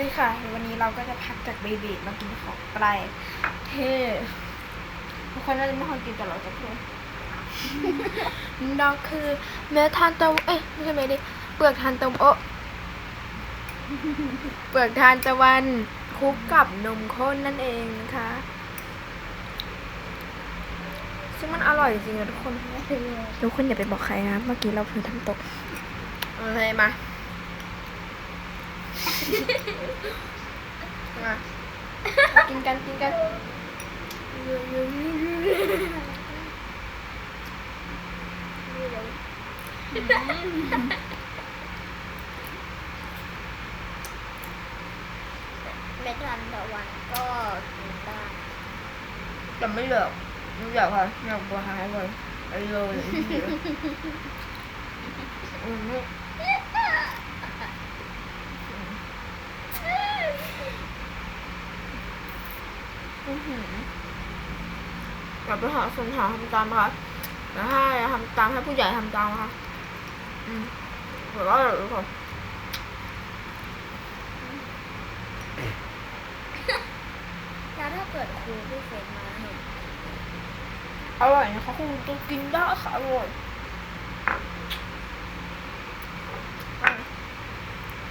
ดีค่ะ วันนี้เราก็จะพักจากเบบีมากินของไกลเท่ทุกคนน่าจะไม่ค่อยกินแต่เราจะพูดเราคือเนื้อทานตะวันเอ้ยไม่ใช่เมดิเปลือกทานตะวันโอะเปลือกทานตะวันคลุกกับนมข้นนั่นเองนะคะซึ่งมันอร่อยจริงๆนะทุกคนทุกคนอย่าไปบอกใครนะ เมื่อกี้เราเพิ่งทำตกโอเคมามา กินกันกินกันเม็ดทันตะวันก็กินได้แต่ไม่เหลื อกไม่เหลือกค่ะอยากบัวหายเลยไปเลยอืมอื้อหืออย่าไปหาคนหาทำตามค่ะนะให้ทำตามให้ผู้ใหญ่ทำตามค่ะอืมหัวเราะเลยทุกคนแล้วถ้าเกิดครูพี่เฟรนมาเห็นอร่อยนะคะคุณต้องกินได้ค่ะอร่อย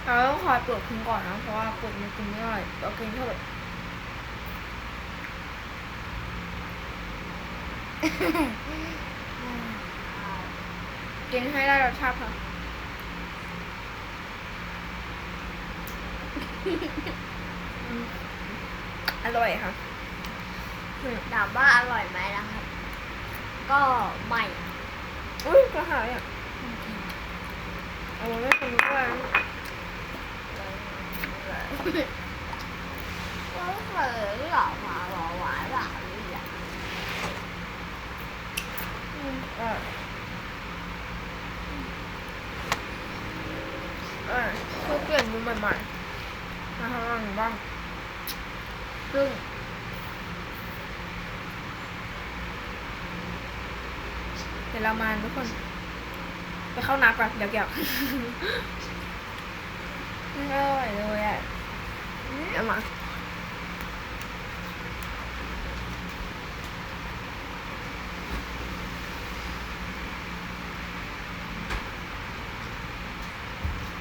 เราต้องคอยเปลือกทิ้งก่อนนะ เพราะว่าเปลือกมันกินไม่ได้เรากินแค่แบบ กินให้ได้รสชาติค่ะอืมอร่อยค่ะอืมถามว่าอร่อยไหมนะครับ ก็ไม่อุ้ยกระหายอะเอาไว้ไม่คนรู้ว่า ก็เผลอหล่อหวานหล่อหวานหล่อนี่แหละ อืมเออ เออเพื่อเปลี่ยนมุมใหม่ๆมาทำอะไรบ้าง ซึ่งเดี๋ยวเรามาทุกคน ไปเข้าน้ำก่อนเดี๋ยวเกี่ยวไม่อร่อยเลยอะเอามา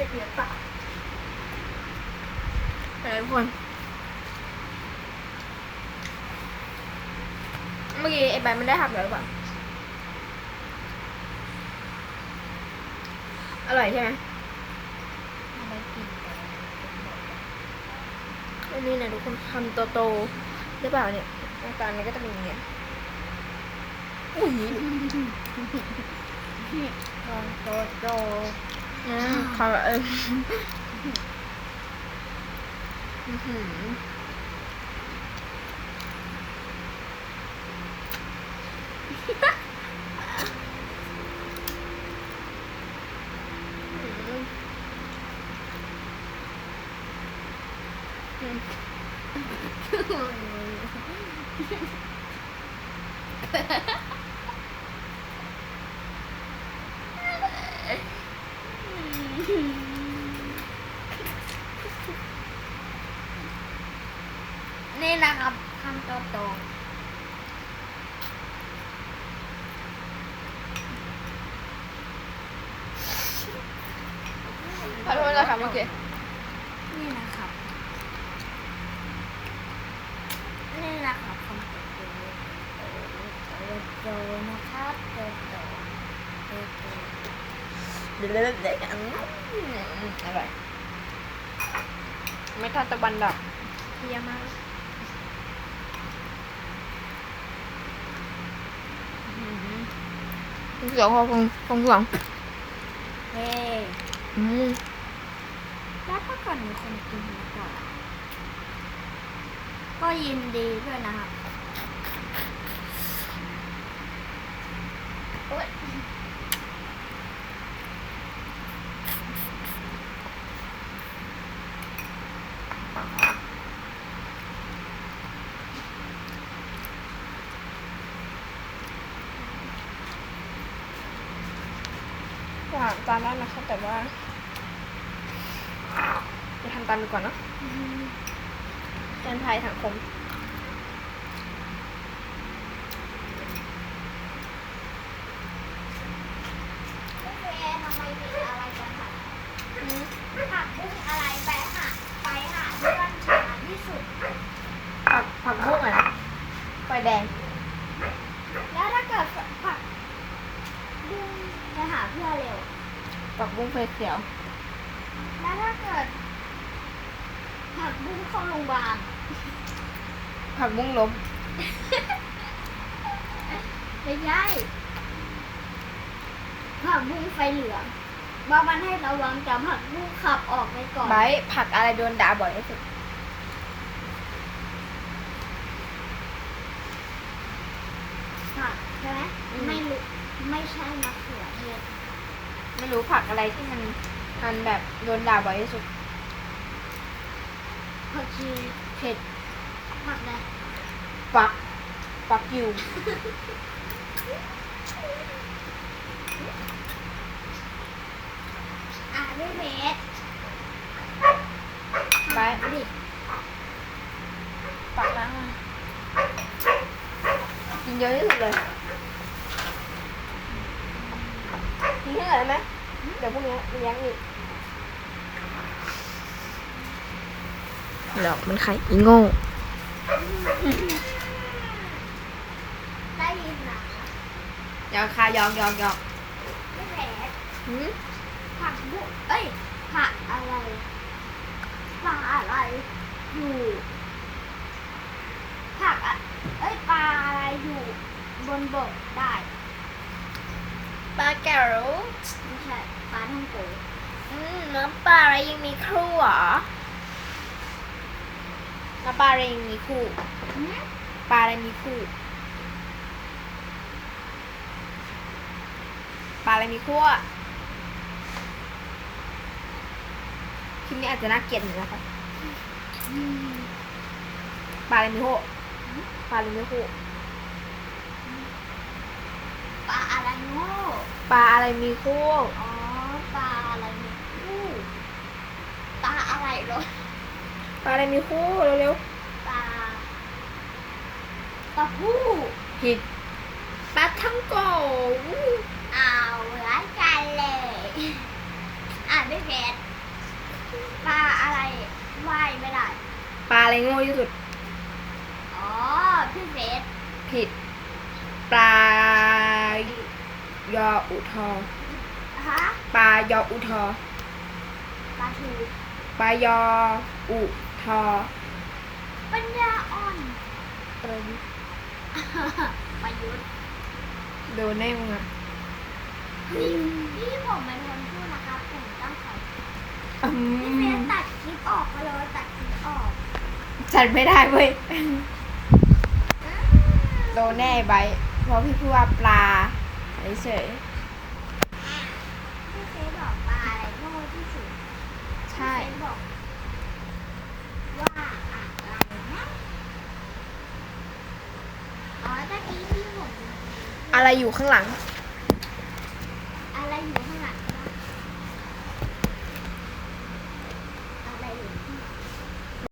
เปียวปากอะไรทุกคนเมื่อกี้ไอ้ใบมันได้หักแล้วหรือเปล่าอร่อยใช่ไหมอันนี้นะทุกคนคำโตๆหรือเปล่าเนี่ยหน้าตามันก็จะเป็นอย่างเงี้ยอุ้ยลองโตโต นะคำเอออื้อหืออืม นี่นะครับคำโตโต ขอโทษนะคะ เมื่อกี้นี่นะครับนี่นะครับคำโตโตโตโตนะครับโตโตโตโตเดี๋ยวเด็กๆอันนั้นอร่อยไม่ทานตะวันดอกเพียมากเสือพอคงคงหวังเฮ้อืม แล้วถ้าเกิดมีคนกินก่อนก็ยินดีด้วยนะครับโอ๊ยหวานตามได้นะคะแต่ว่า จะทำตามไปก่อนเนาะเตือนภัยสังคมพี่เฟย์ทำไมมีอะไรกันคะผักบุ้งอะไรไปหาไปหาเพื่อนช้าที่สุดผักผักบุ้งอะนะไฟแดง แล้วถ้าเกิดผักบุ้งจะหาเพื่อนเร็ว ผักบุ้งไฟเขียวแล้วถ้าเกิด ผัก บุ้งเข้าโรงพยาบาลผักบุ้งล้มไม่ใช่ผักบุ้งไฟเหลืองบอกมันให้ระวังจับผักบุ้งขับออกไปก่อนไบร์ทผักอะไรโดนด่าบ่อยที่สุดผักใช่ไหมไม่รู้ไม่ใช่มะเขือเทศไม่รู้ผักอะไรที่มันมันแบบโดนด่าบ่อยที่สุด ผักชีเผ็ดผักอะไรฟักฟักยูอะด้วยเมตรไบร์ทดิปักล้างมากินเยอะที่สุดเลยกินแค่ไหนไหมเดี๋ยวพรุ่งนี้เลี้ยงอีก หลอกมันใครอีโง่ได้ยินนะยอกค่ะยอกยอกยอกด้วยเมตรหืมผักบุ้งเอ้ยผักอะไรปลาอะไร อยู่ ผักอะเอ้ยปลาอะไรอยู่ บนบกได้ปลาแก้วไม่ใช่ปลาท่องโกอืมน้ำปลาอะไรยังมีครูเหรอ น้ำปลาอะไรยังมีคู่หืมปลาอะไรมีคู่ปลาอะไรมีคู่อะคลิปนี้อาจจะน่าเกลียดหน่อยนะคะอืมปลาอะไรมีคู่ปลาอะไรมีคู่ปลาอะไรโง่ปลาอะไรมีคู่ อ๋อปลาอะไรเนี่ยอู้ปลาอะไรเหรอ ป ลาอะไรมีคู่เร็วปลาปลาผู้ ๆผิดปลาทั้งโกอู้เอาเหมือนกันเลย อ่านไม่เผ็ดปลาอะไรว่ายไม่ได้ ปลาอะไรโง่ที่สุด อ๋อ พี่เฟสผิด ปลายออุทอฮะปลายออุทอปลาทูปลายออุ ทอปัญญาอ่อนอะไรนี่ประยุทธ์โดนแน่มึงอะนี่พี่ผมเป็นคนพูดนะครับผมต้องขออืพี่เฟมสตัดคลิปออกมาเลยตัดคลิปออกฉันไม่ได้เว้ยโดนแน่ไบร์ทเพราะพี่พูดว่าปลาเฉยพี่เฟสบอกปลาอะไรโง่ที่สุดๆใช่ พี่เฟซบอกว่าอะไรนะ อะไรอยู่ข้างหลัง